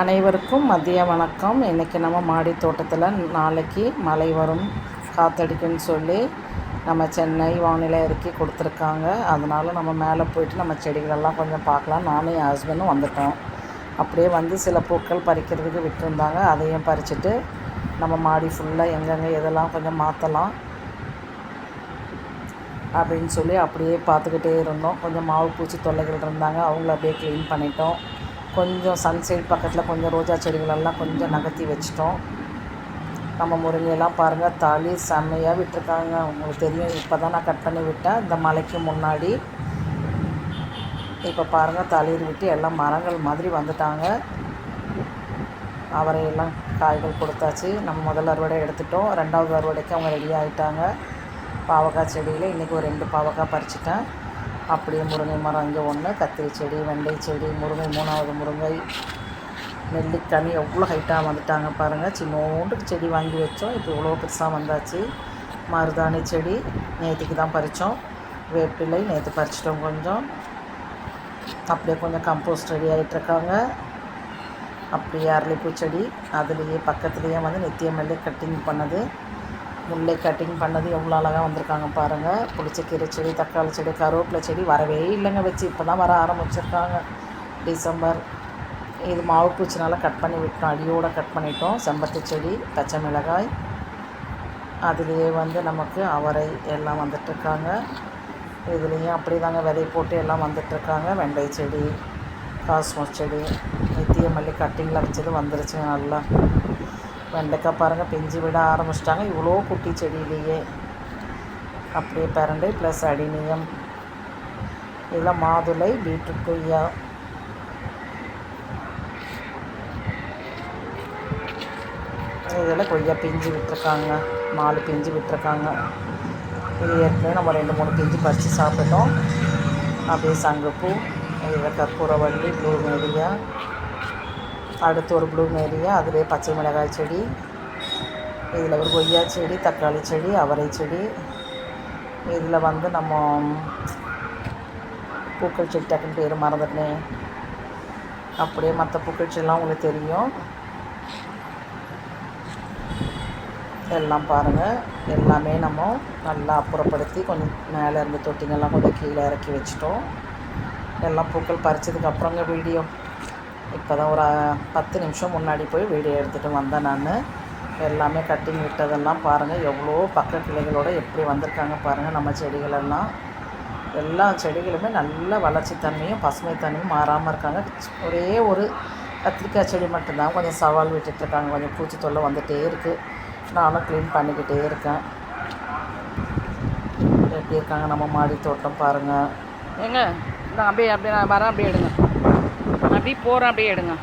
அனைவருக்கும் மதிய வணக்கம். இன்றைக்கி நம்ம மாடி தோட்டத்தில் நாளைக்கு மழை வரும் காற்றடிக்குன்னு சொல்லி நம்ம சென்னை வானிலை இறக்கி கொடுத்துருக்காங்க. அதனால் நம்ம மேலே போயிட்டு நம்ம செடிகளெல்லாம் கொஞ்சம் பார்க்கலாம். நானும் என் ஹஸ்பண்டும் வந்துட்டோம். அப்படியே வந்து சில பூக்கள் பறிக்கிறதுக்கு விட்டுருந்தாங்க. அதையும் பறிச்சுட்டு நம்ம மாடி ஃபுல்லாக எங்கெங்கே எதெல்லாம் கொஞ்சம் மாற்றலாம் அப்படின்னு சொல்லி அப்படியே பார்த்துக்கிட்டே இருந்தோம். கொஞ்சம் மாவு பூச்சி தொல்லைகள் இருந்தாங்க. அவங்கள அப்படியே க்ளீன் பண்ணிட்டோம். கொஞ்சம் சன்சைட் பக்கத்தில் கொஞ்சம் ரோஜா செடிகளெல்லாம் கொஞ்சம் நகர்த்தி வச்சிட்டோம். நம்ம முருங்கையெல்லாம் பாருங்கள் தாலி செம்மையாக விட்டுருக்காங்க. உங்களுக்கு தெரியும் இப்போ தான் நான் கட் பண்ணி விட்டேன். இந்த மலைக்கு முன்னாடி இப்போ பாருங்கள் தளிர் விட்டு எல்லாம் மரங்கள் மாதிரி வந்துட்டாங்க. அவரை எல்லாம் காய்கள் கொடுத்தாச்சு. நம்ம முதல் அறுவடை எடுத்துட்டோம். ரெண்டாவது அறுவடைக்கு அவங்க ரெடி ஆகிட்டாங்க பாவக்காய் செடியில் இன்றைக்கி ஒரு ரெண்டு பாவக்காய் பறிச்சிட்டேன். அப்படியே முருங்கை மரம் இங்கே ஒன்று கத்திரி செடி வெண்டை செடி முருங்கை மூணாவது முருங்கை நெல்லிக்கனி எவ்வளோ ஹைட்டாக வந்துட்டாங்க பாருங்கள் சின்னோண்டுக்கு செடி வாங்கி வச்சோம். இப்போ இவ்வளோ பெருசாக வந்தாச்சு. மருதாணி செடி நேற்றுக்கு தான் பறித்தோம் வேப்பிலை நேற்று பறிச்சிட்டோம் கொஞ்சம். அப்படியே கொஞ்சம் கம்போஸ்ட் ரெடி ஆகிட்டுருக்காங்க அப்படியே அரளிப்பூ செடி அதுலேயே பக்கத்துலேயே வந்து நித்தியமல்லி கட்டிங் பண்ணது. முல்லை கட்டிங் பண்ணது எவ்வளோ அழகாக வந்திருக்காங்க பாருங்கள் புளிச்சக்கீரை செடி தக்காளி செடி கருவேப்பிலை செடி வரவே இல்லைங்க வச்சு. இப்போ தான் வர ஆரம்பிச்சிருக்காங்க. டிசம்பர் இது மாவு பூச்சினால கட் பண்ணி விட்டோம். அடியோடு கட் பண்ணிட்டோம். செம்பருத்தி செடி பச்சை மிளகாய். அதுலேயே வந்து நமக்கு அவரை எல்லாம் வந்துட்டுருக்காங்க. இதுலேயும் அப்படி தாங்க விதை போட்டு எல்லாம் வந்துட்டுருக்காங்க. வெண்டை செடி காஸ்மோஸ் செடி நித்திய மல்லி கட்டிங்கில் வச்சது வந்துருச்சுங்க நல்லா. வெண்டைக்காய் பாருங்கள் பிஞ்சு விட ஆரம்பிச்சிட்டாங்க. இவ்வளோ குட்டி செடியிலேயே. அப்படியே பரண்டு ப்ளஸ் அடினியம் இதெல்லாம் மாதுளை பீட்ரூட் கொய்யா. இதில் கொய்யா பிஞ்சு விட்டுருக்காங்க. நாலு பிஞ்சு விட்டுருக்காங்க. இது ஏற்கனவே நம்ம ரெண்டு மூணு பிஞ்சு பறித்து சாப்பிட்டோம். அப்படியே சங்குப்பூ இதில் கற்பூரவள்ளி ப்ளூ மேரியா அடுத்து ஒரு ப்ளூ மேரியா அதுலேயே பச்சை மிளகாய் செடி. இதில் ஒரு கொய்யா செடி தக்காளி செடி அவரை செடி. இதில் வந்து நம்ம பூக்கள் செடி டக்குன்னு பேர் மறந்துட்டேன். அப்படியே மற்ற பூக்கள் செடிலாம் உங்களுக்கு தெரியும். எல்லாம் பாருங்கள் எல்லாமே நம்ம நல்லா அப்புறப்படுத்தி கொஞ்சம் மேலே இருந்து தொட்டிங்கெல்லாம் கொஞ்சம் கீழே இறக்கி வச்சிட்டோம். எல்லாம் பூக்கள் பறித்ததுக்கப்புறங்க வீடியோ. இப்போ தான் ஒரு பத்து நிமிஷம் முன்னாடி போய் வீடியோ எடுத்துகிட்டு வந்தேன் நான். எல்லாமே கட்டிங் விட்டதெல்லாம் பாருங்கள் எவ்வளோ பக்க கிளைகளோடு எப்படி வந்திருக்காங்க பாருங்கள் நம்ம செடிகளெல்லாம். எல்லா செடிகளுமே நல்ல வளர்ச்சி தன்மையும் பசுமை தன்மையும் மாறாமல் இருக்காங்க. ஒரே ஒரு கத்திரிக்காய் செடி மட்டும்தான் கொஞ்சம் சவால் விட்டுட்ருக்காங்க கொஞ்சம் பூச்சி தொல்லை வந்துகிட்டே இருக்குது நானும் க்ளீன் பண்ணிக்கிட்டே இருக்கேன். எப்படி இருக்காங்க நம்ம மாடி தோட்டம் பாருங்கள் ஏங்க நான் அப்படியே அப்படியே நான் வரேன் அப்படியே எடுங்க. நான் அப்படியே போகிறேன் அப்படியே எடுங்க.